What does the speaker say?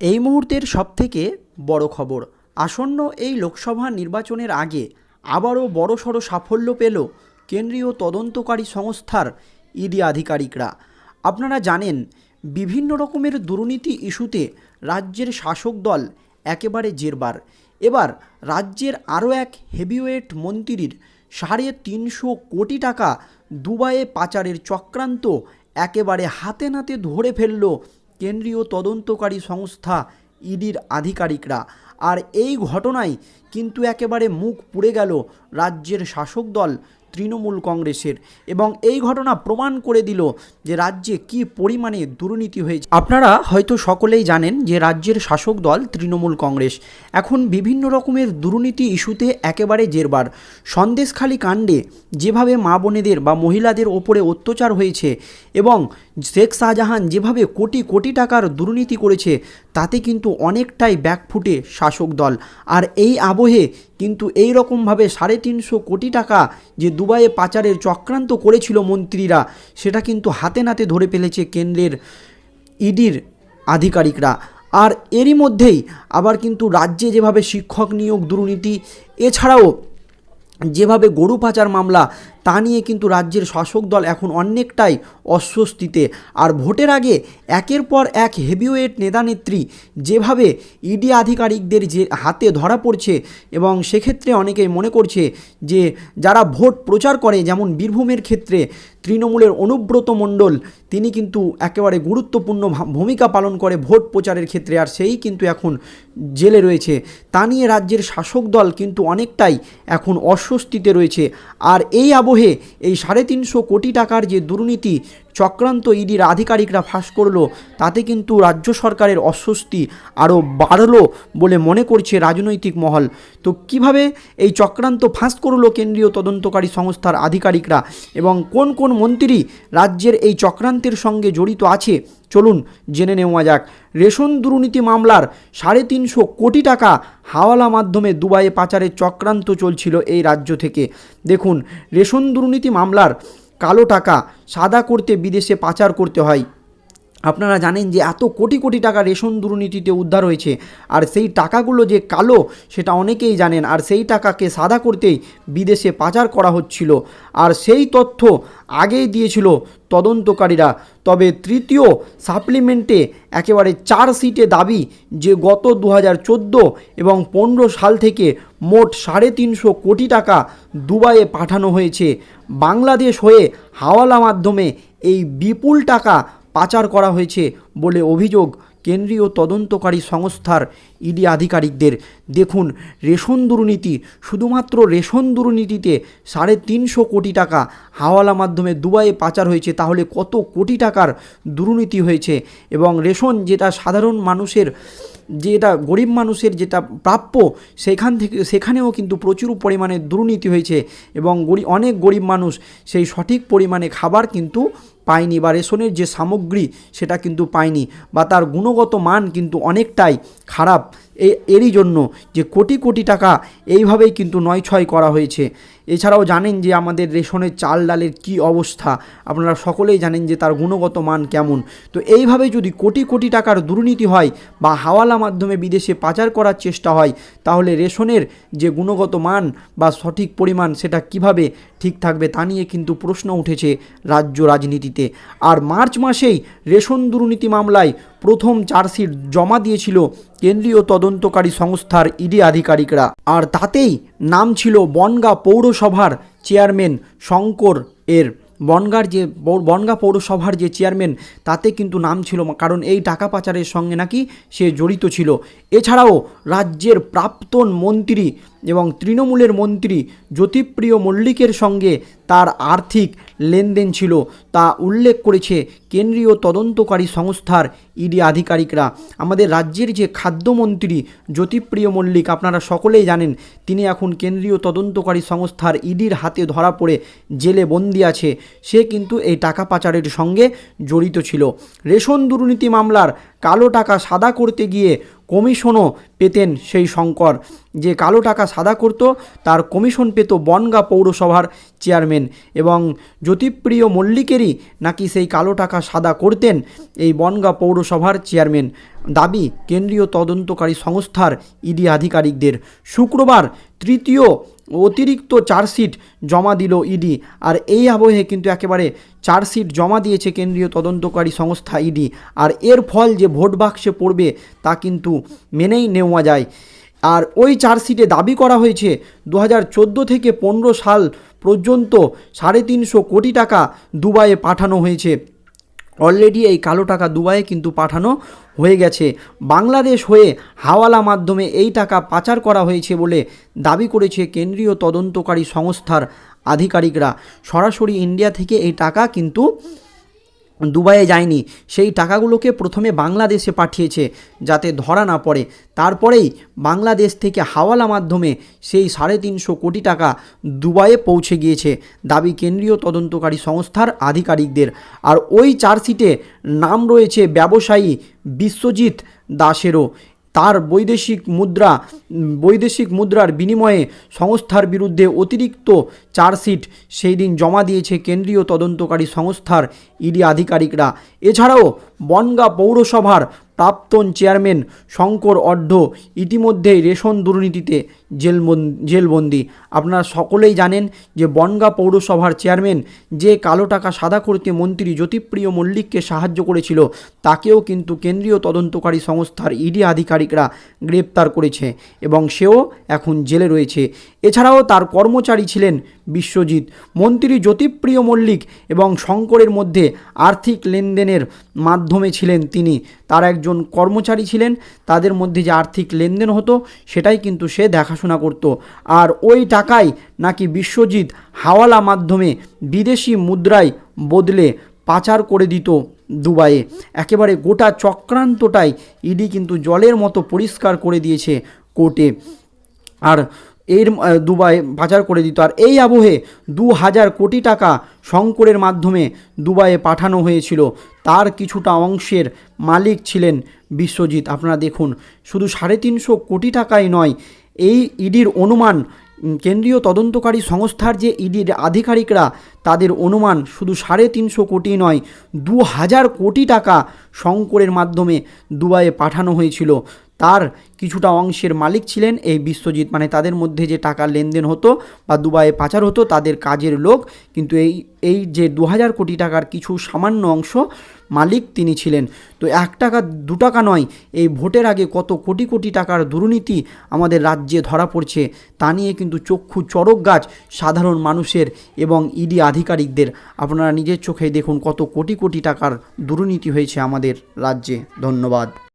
এই মুহূর্তের সবথেকে বড় খবর, আসন্ন এই লোকসভা নির্বাচনের আগে আবারও বড়সড় সাফল্য পেল কেন্দ্রীয় তদন্তকারী সংস্থার ইডি আধিকারিকরা। আপনারা জানেন, বিভিন্ন রকমের দুর্নীতি ইস্যুতে রাজ্যের শাসক দল একেবারে জেরবার। এবার রাজ্যের আরও এক হেভিওয়েট মন্ত্রীর সাড়ে তিনশো কোটি টাকা দুবাইয়ে পাচারের চক্রান্ত একেবারে হাতে নাতে ধরে ফেলল কেন্দ্রীয় তদন্তকারী সংস্থা ইডির আধিকারিকরা। আর এই ঘটনায় কিন্তু একেবারে মুখ পুড়ে গেল রাজ্যের শাসক দল তৃণমূল কংগ্রেসের এবং এই ঘটনা প্রমাণ করে দিল যে রাজ্যে কি পরিমাণে দুর্নীতি হয়েছে। আপনারা হয়তো সকলেই জানেন যে রাজ্যের শাসক দল তৃণমূল কংগ্রেস। এখন বিভিন্ন রকমের দুর্নীতি ইস্যুতে একেবারে জেরবার। সন্দেশখালী কাণ্ডে যেভাবে মা বোনেদের বা মহিলাদের ওপরে অত্যাচার হয়েছে এবং শেখ শাহজাহান যেভাবে কোটি কোটি টাকার দুর্নীতি করেছে, তাতে কিন্তু অনেকটাই ব্যাকফুটে শাসক দল। আর এই আবহে কিন্তু এই রকমভাবে সাড়ে তিনশো কোটি টাকা যে দুবাইয়ে পাচারের চক্রান্ত করেছিল মন্ত্রীরা, সেটা কিন্তু হাতে নাতে ধরে ফেলেছে কেন্দ্রের ইডির আধিকারিকরা। আর এরই মধ্যেই আবার কিন্তু রাজ্যে যেভাবে শিক্ষক নিয়োগ দুর্নীতি, এছাড়াও যেভাবে গরু পাচার মামলা তা নিয়ে কিন্তু রাজ্যের শাসক দল এখন অনেকটাই অস্বস্তিতে। আর ভোটের আগে একের পর এক হেভিওয়েট নেতানেত্রী যেভাবে ইডি আধিকারিকদের যে হাতে ধরা পড়ছে এবং সেক্ষেত্রে অনেকেই মনে করছে যে যারা ভোট প্রচার করে, যেমন বীরভূমের ক্ষেত্রে তৃণমূলের অনুব্রত মণ্ডল, তিনি কিন্তু একেবারে গুরুত্বপূর্ণ ভূমিকা পালন করে ভোট প্রচারের ক্ষেত্রে আর সেই কিন্তু এখন জেলে রয়েছে। তা নিয়ে রাজ্যের শাসক দল কিন্তু অনেকটাই এখন অস্বস্তিতে রয়েছে। আর এই আবহে এই সাড়ে তিনশো কোটি টাকার যে দুর্নীতি চক্রান্ত ইডির আধিকারিকরা ফাঁস করল। তাতে কিন্তু রাজ্য সরকারের অস্বস্তি আরও বাড়লো বলে মনে করছে রাজনৈতিক মহল। তো কীভাবে এই চক্রান্ত ফাঁস করল কেন্দ্রীয় তদন্তকারী সংস্থার আধিকারিকরা এবং কোন কোন মন্ত্রী রাজ্যের এই চক্রান্তের সঙ্গে জড়িত আছে? চলুন জেনে নেওয়া যাক। রেশন দুর্নীতি মামলার সাড়ে তিনশো কোটি টাকা হাওয়ালা মাধ্যমে দুবাইয়ে পাচারের চক্রান্ত চলছিল এই রাজ্য থেকে। দেখুন, রেশন দুর্নীতি মামলার কালো টাকা সাদা করতে বিদেশে পাচার করতে হয়। আপনারা জানেন যে এত কোটি কোটি টাকা রেশন দুর্নীতিতে উদ্ধার হয়েছে, আর সেই টাকাগুলো যে কালো সেটা অনেকেই জানেন, আর সেই টাকাকে সাদা করতেই বিদেশে পাচার করা হচ্ছিল। আর সেই তথ্য আগেই দিয়েছিল তদন্তকারীরা। তবে তৃতীয় সাপ্লিমেন্টে একেবারে চার সিটে দাবি যে গত দু হাজার চোদ্দ এবং পনেরো সাল থেকে মোট সাড়ে তিনশো কোটি টাকা দুবাইয়ে পাঠানো হয়েছে। বাংলাদেশ হয়ে হাওয়ালা মাধ্যমে এই বিপুল টাকা পাচার করা হয়েছে বলে অভিযোগ কেন্দ্রীয় তদন্তকারী সংস্থার ইডি আধিকারিকদের। দেখুন, রেশন দুর্নীতি, শুধুমাত্র রেশন দুর্নীতিতে সাড়ে তিনশো কোটি টাকা হাওয়ালা মাধ্যমে দুবাইয়ে পাচার হয়েছে, তাহলে কত কোটি টাকার দুর্নীতি হয়েছে? এবং রেশন যেটা সাধারণ মানুষের, যেটা গরিব মানুষের যেটা প্রাপ্য, সেখান থেকে, সেখানেও কিন্তু প্রচুর পরিমাণে দুর্নীতি হয়েছে। এবং অনেক গরিব মানুষ সেই সঠিক পরিমাণে খাবার কিন্তু পায়নি বা রেশনের যে সামগ্রী সেটা কিন্তু পায়নি বা তার গুণগত মান কিন্তু অনেকটাই খারাপ। এরই জন্য যে কোটি কোটি টাকা এইভাবেই কিন্তু নয় ছয় করা হয়েছে। এছাড়াও জানেন যে আমাদের রেশনের চাল ডালের কি অবস্থা? আপনারা সকলেই জানেন যে তার গুণগত মান কেমন। তো এইভাবে যদি কোটি কোটি টাকার দুর্নীতি হয় বা হাওয়ালা মাধ্যমে বিদেশে পাচার করার চেষ্টা হয়, তাহলে রেশনের যে গুণগত মান বা সঠিক পরিমাণ সেটা কীভাবে ঠিক থাকবে তা নিয়ে কিন্তু প্রশ্ন উঠেছে রাজ্য রাজনীতিতে। আর মার্চ মাসেই রেশন দুর্নীতি মামলায় প্রথম চার্জশিট জমা দিয়েছিল কেন্দ্রীয় তদন্তকারী সংস্থার ইডি আধিকারিকরা। আর তাতেই নাম ছিল বনগা পৌরসভার চেয়ারম্যান শঙ্কর এর। বনগার যে, বনগা পৌরসভার যে চেয়ারম্যান, তাতে কিন্তু নাম ছিল, কারণ এই টাকা পাচারের সঙ্গে নাকি সে জড়িত ছিল। এছাড়াও রাজ্যের প্রাক্তন মন্ত্রী এবং তৃণমূলের মন্ত্রী জ্যোতিপ্রিয় মল্লিকের সঙ্গে তার আর্থিক লেনদেন ছিল। তা উল্লেখ করেছে কেন্দ্রীয় তদন্তকারী সংস্থার ইডি আধিকারিকরা। আমাদের রাজ্যের যে খাদ্যমন্ত্রী জ্যোতিপ্রিয় মল্লিক, আপনারা সকলেই জানেন, তিনি এখন কেন্দ্রীয় তদন্তকারী সংস্থার ইডির হাতে ধরা পড়ে জেলে বন্দি আছে। সে কিন্তু এই টাকা পাচারের সঙ্গে জড়িত ছিল। রেশন দুর্নীতি মামলার কালো টাকা সাদা করতে গিয়ে কমিশনও পেতেন সেই শঙ্কর। যে কালো টাকা সাদা করত, তার কমিশন পেত বনগা পৌরসভার চেয়ারম্যান এবং জ্যোতিপ্রিয় মল্লিকেরই নাকি সেই কালো টাকা টাকা সাদা করতেন এই বনগা পৌরসভার চেয়ারম্যান। দাবি, কেন্দ্রীয় তদন্তকারী সংস্থার ইডি আধিকারিকদের। শুক্রবার তৃতীয় অতিরিক্ত চার্জশিট জমা দিল ইডি আর এই আবহে কিন্তু একেবারে চার্জশিট জমা দিয়েছে কেন্দ্রীয় তদন্তকারী সংস্থা ইডি আর এর ফল যে ভোট বাক্সে পড়বে তা কিন্তু মেনেই নেওয়া যায়। আর ওই চার্জশিটে দাবি করা হয়েছে দু হাজার চোদ্দ থেকে পনেরো সাল পর্যন্ত সাড়ে তিনশো কোটি টাকা দুবাইয়ে পাঠানো হয়েছে। অলরেডি এই কালো টাকা দুবাইয়ে কিন্তু পাঠানো হয়ে গেছে। বাংলাদেশ হয়ে হাওয়ালা মাধ্যমে এই টাকা পাচার করা হয়েছে বলে দাবি করেছে কেন্দ্রীয় তদন্তকারী সংস্থার আধিকারিকরা। সরাসরি ইন্ডিয়া থেকে এই টাকা কিন্তু দুবাইয়ে যায়নি। সেই টাকাগুলোকে প্রথমে বাংলাদেশে পাঠিয়েছে যাতে ধরা না পড়ে। তারপরেই বাংলাদেশ থেকে হাওয়ালা মাধ্যমে সেই সাড়ে তিনশো কোটি টাকা দুবাইয়ে পৌঁছে গিয়েছে দাবি কেন্দ্রীয় তদন্তকারী সংস্থার আধিকারিকদের। আর ওই চার্জশিটে নাম রয়েছে ব্যবসায়ী বিশ্বজিৎ দাসেরও তার বৈদেশিক মুদ্রা, বৈদেশিক মুদ্রার বিনিময়ে সংস্থার বিরুদ্ধে অতিরিক্ত চার্জশিট সেই দিন জমা দিয়েছে কেন্দ্রীয় তদন্তকারী সংস্থার ইডি আধিকারিকরা। এছাড়াও বনগা পৌরসভার প্রাক্তন চেয়ারম্যান শঙ্কর অর্ধ ইতিমধ্যেই রেশন দুর্নীতিতে জেলবন- জেলবন্দি। আপনারা সকলেই জানেন যে বনগা পৌরসভার চেয়ারম্যান যে কালো টাকা সাদা করতে মন্ত্রী জ্যোতিপ্রিয় মল্লিককে সাহায্য করেছিল, তাকেও কিন্তু কেন্দ্রীয় তদন্তকারী সংস্থার ইডি আধিকারিকরা গ্রেপ্তার করেছে এবং সেও এখন জেলে রয়েছে। এছাড়াও তার কর্মচারী ছিলেন বিশ্বজিৎ। মন্ত্রী জ্যোতিপ্রিয় মল্লিক এবং শঙ্করের মধ্যে আর্থিক লেনদেনের মাধ্যমে ছিলেন তিনি। তার একজন কর্মচারী ছিলেন, তাদের মধ্যে যে আর্থিক লেনদেন হতো, সেটাই কিন্তু সে দেখাশোনা করত। আর ওই টাকায় নাকি বিশ্বজিৎ হাওয়ালা মাধ্যমে বিদেশি মুদ্রায় বদলে পাচার করে দিত দুবাইয়ে। একেবারে গোটা চক্রান্তটাই ইডি কিন্তু জলের মতো পরিষ্কার করে দিয়েছে কোর্টে। আর এর দুবাই পাচার করে দিত। আর এই আবহে দু হাজার কোটি টাকা শঙ্করের মাধ্যমে দুবাইয়ে পাঠানো হয়েছিল। তার কিছুটা অংশের মালিক ছিলেন বিশ্বজিৎ। আপনারা দেখুন, শুধু সাড়ে তিনশো কোটি টাকাই নয় এই ইডির অনুমান কেন্দ্রীয় তদন্তকারী সংস্থার যে ইডির আধিকারিকরা, তাদের অনুমান শুধু সাড়ে তিনশো কোটি নয়, দু হাজার কোটি টাকা শঙ্করের মাধ্যমে দুবাইয়ে পাঠানো হয়েছিল। তার কিছুটা অংশের মালিক ছিলেন এই বিশ্বজিৎ। মানে তাদের মধ্যে যে টাকা লেনদেন হতো বা দুবাইয়ে পাচার হতো, তাদের কাজের লোক, কিন্তু এই এই যে দু হাজার কোটি টাকার কিছু সামান্য অংশ মালিক তিনি ছিলেন। তো এক টাকা, দু টাকা নয়, এই ভোটের আগে কত কোটি কোটি টাকার দুর্নীতি আমাদের রাজ্যে ধরা পড়ছে, তা নিয়ে কিন্তু চক্ষু চড়ক গাছ সাধারণ মানুষের এবং ইডি আধিকারিকদের। আপনারা নিজের চোখে দেখুন কত কোটি কোটি টাকার দুর্নীতি হয়েছে আমাদের রাজ্যে। ধন্যবাদ।